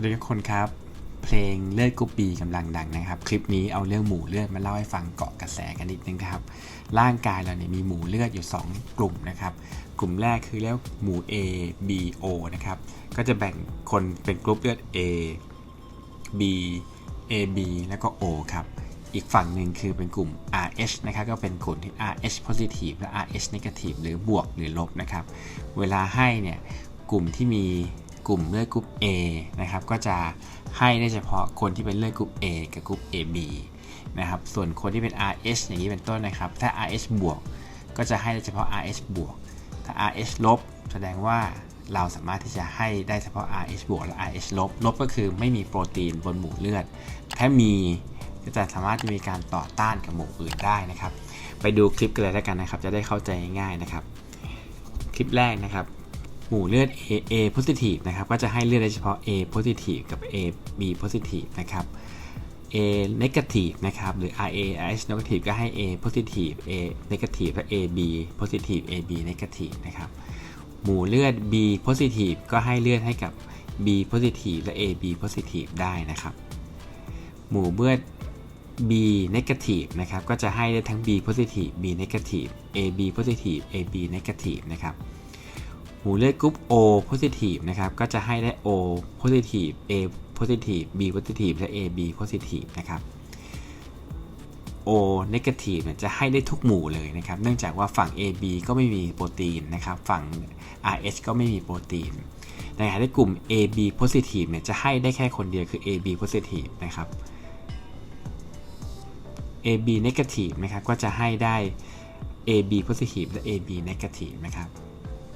วัสดีทุกคนครับ เพลงเลือดกรุ๊ปบีกำลังดังนะครับ คลิปนี้เอาเรื่องหมูเลือดมาเล่าให้ฟังเกาะกระแสกันนิดนึงครับ ร่างกายเราเนี่ยมีหมูเลือดอยู่ 2 กลุ่มนะครับ กลุ่มแรกคือเรียกหมู A B O นะครับ ก็จะแบ่งคนเป็นกรุ๊ปเลือด A B A B แล้วก็ O ครับ อีกฝั่งหนึ่งคือเป็นกลุ่ม RH นะครับ ก็เป็นกลุ่มที่ RH positive และ RH negative หรือบวกหรือลบนะครับ เวลาให้เนี่ยกลุ่มที่มี กลุ่มเลือดกรุ๊ป A นะครับก็จะให้ได้เฉพาะคนที่เป็นเลือดกรุ๊ป A กับกรุ๊ป AB นะครับส่วนคนที่เป็น RH อย่างนี้เป็นต้นนะครับ ถ้า RH บวกก็จะให้ได้เฉพาะ RH บวก ถ้า RH ลบ แสดงว่าเราสามารถที่จะให้ได้เฉพาะ RH บวกและ RH ลบ ลบก็คือไม่มีโปรตีนบนหมู่เลือด ถ้ามีก็จะสามารถจะมีการต่อต้านกับหมู่อื่นได้นะครับ ไปดูคลิปกันเลยแล้วกันนะครับ จะได้เข้าใจง่ายๆนะครับ คลิปแรกนะครับ หมู่เลือด A A positive นะครับ ก็จะให้เลือดได้เฉพาะ A positive กับ A B positive นะครับ A negative นะครับ หรือ RA RH negative ก็ให้ A positive A negative และ AB positive AB negative นะครับหมู่เลือด B positive ก็ให้เลือดให้กับ B positive และ AB positive ได้นะครับ หมู่เลือด B negative นะครับ ก็จะให้ได้ทั้ง B positive B negative AB positive AB negative นะครับ หมู่เลือดกรุ๊ป O positive นะครับก็จะให้ได้ O positive A positive B positive และ AB positive นะครับ O negative เนี่ยจะให้ได้ทุกหมู่เลยนะครับ เนื่องจากว่าฝั่ง AB ก็ไม่มีโปรตีนนะครับ ฝั่ง RH ก็ไม่มีโปรตีนในขณะที่กลุ่ม AB positive เนี่ยจะให้ได้แค่คนเดียวคือ AB positive นะครับ AB negative นะครับก็จะให้ได้ AB positive และ AB negative นะครับ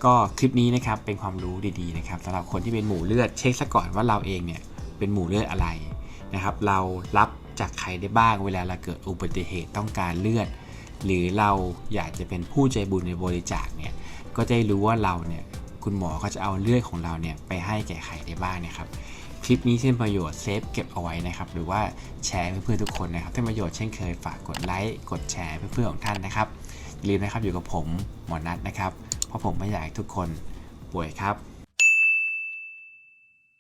ก็คลิปนี้นะครับเป็นความรู้ดีๆนะครับสำหรับคนที่เป็นหมู่เลือดเช็คซะก่อนว่าเราเองเนี่ยเป็นหมู่เลือดอะไรนะครับ เรารับจากใครได้บ้างเวลาเราเกิดอุบัติเหตุต้องการเลือด หรือเราอยากจะเป็นผู้ใจบุญในบริจาคเนี่ยก็จะได้รู้ว่าเราเนี่ยคุณหมอก็จะเอาเลือดของเราเนี่ยไปให้แก่ใครได้บ้างนะครับคลิปนี้ที่นประโยชน์เซฟเก็บเอาไว้นะครับ หรือว่าแชร์เพื่อนๆทุกคนนะครับถ้าประโยชน์เช่นเคยฝากกดไลค์กดแชร์เพื่อนๆของท่านนะครับอย่าลืมนะครับอยู่กับผมหมอนัทนะครับ เพราะผมไม่อยากให้ทุกคนป่วยครับ